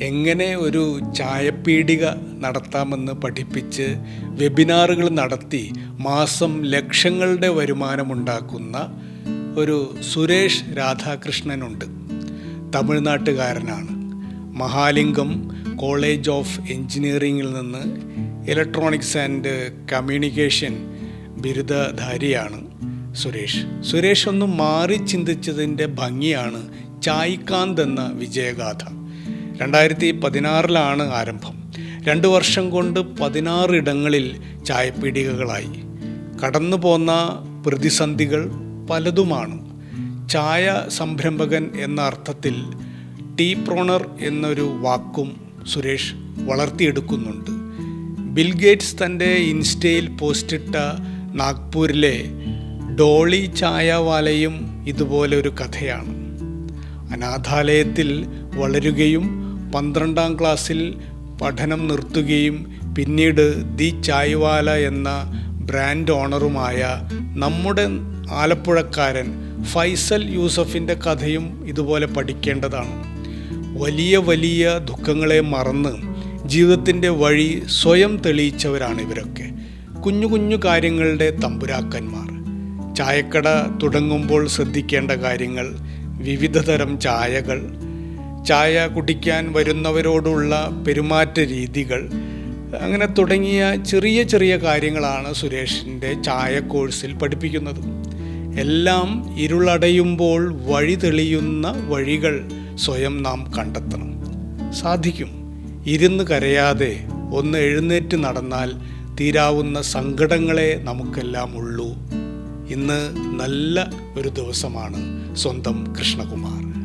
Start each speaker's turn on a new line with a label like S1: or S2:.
S1: എങ്ങനെ ഒരു ചായപ്പീടിക നടത്താമെന്ന് പഠിപ്പിച്ച് വെബിനാറുകൾ നടത്തി മാസം ലക്ഷങ്ങളുടെ വരുമാനമുണ്ടാക്കുന്ന ഒരു സുരേഷ് രാധാകൃഷ്ണനുണ്ട്. തമിഴ്നാട്ടുകാരനാണ്. മഹാലിംഗം കോളേജ് ഓഫ് എഞ്ചിനീയറിംഗിൽ നിന്ന് ഇലക്ട്രോണിക്സ് ആൻഡ് കമ്മ്യൂണിക്കേഷൻ ബിരുദധാരിയാണ് സുരേഷ്. സുരേഷ് ഒന്ന് മാറി ചിന്തിച്ചതിന്റെ ഭംഗിയാണ് ചായ്കാന്ത് എന്ന വിജയഗാഥ. രണ്ടായിരത്തി പതിനാറിലാണ് ആരംഭം. രണ്ട് വർഷം കൊണ്ട് പതിനാറ് ഇടങ്ങളിൽ ചായപ്പീടികകളായി. കടന്നു പോന്ന പ്രതിസന്ധികൾ പലതുമാണ്. ചായ സംരംഭകൻ എന്ന അർത്ഥത്തിൽ ടീ പ്രോണർ എന്നൊരു വാക്കും സുരേഷ് വളർത്തിയെടുക്കുന്നുണ്ട്. ബിൽ ഗേറ്റ്സ് തന്റെ ഇൻസ്റ്റയിൽ പോസ്റ്റിട്ട നാഗ്പൂരിലെ ഡോളി ചായവാലയും ഇതുപോലെ ഒരു കഥയാണ്. അനാഥാലയത്തിൽ വളരുകയും പന്ത്രണ്ടാം ക്ലാസ്സിൽ പഠനം നിർത്തുകയും പിന്നീട് ദി ചായ്വാല എന്ന ബ്രാൻഡ് ഓണറുമായ നമ്മുടെ ആലപ്പുഴക്കാരൻ ഫൈസൽ യൂസഫിന്റെ കഥയും ഇതുപോലെ പഠിക്കേണ്ടതാണ്. വലിയ വലിയ ദുഃഖങ്ങളെ മറന്ന് ജീവിതത്തിന്റെ വഴി സ്വയം തെളിയിച്ചവരാണ് ഇവരൊക്കെ. കുഞ്ഞു കുഞ്ഞു കാര്യങ്ങളുടെ തമ്പുരാക്കന്മാർ. ചായക്കട തുടങ്ങുമ്പോൾ ശ്രദ്ധിക്കേണ്ട കാര്യങ്ങൾ വിവിധതരം ചായകൾ ചായ കുടിക്കാൻ വരുന്നവരോടുള്ള പെരുമാറ്റ രീതികൾ അങ്ങനെ തുടങ്ങിയ ചെറിയ ചെറിയ കാര്യങ്ങളാണ് സുരേഷിന്റെ ചായ കോഴ്സിൽ പഠിപ്പിക്കുന്നത്. എല്ലാം ഇരുളടയുമ്പോൾ വഴി തെളിയുന്ന വഴികൾ സ്വയം നാം കണ്ടെത്തണം. സാധിക്കും. ഇരുന്ന് കരയാതെ ഒന്ന് എഴുന്നേറ്റ് നടന്നാൽ തീരാവുന്ന സങ്കടങ്ങളെ നമുക്കെല്ലാം ഉള്ളൂ. ഇന്ന് നല്ല ഒരു ദിവസമാണ് സ്വന്തം കൃഷ്ണകുമാർ.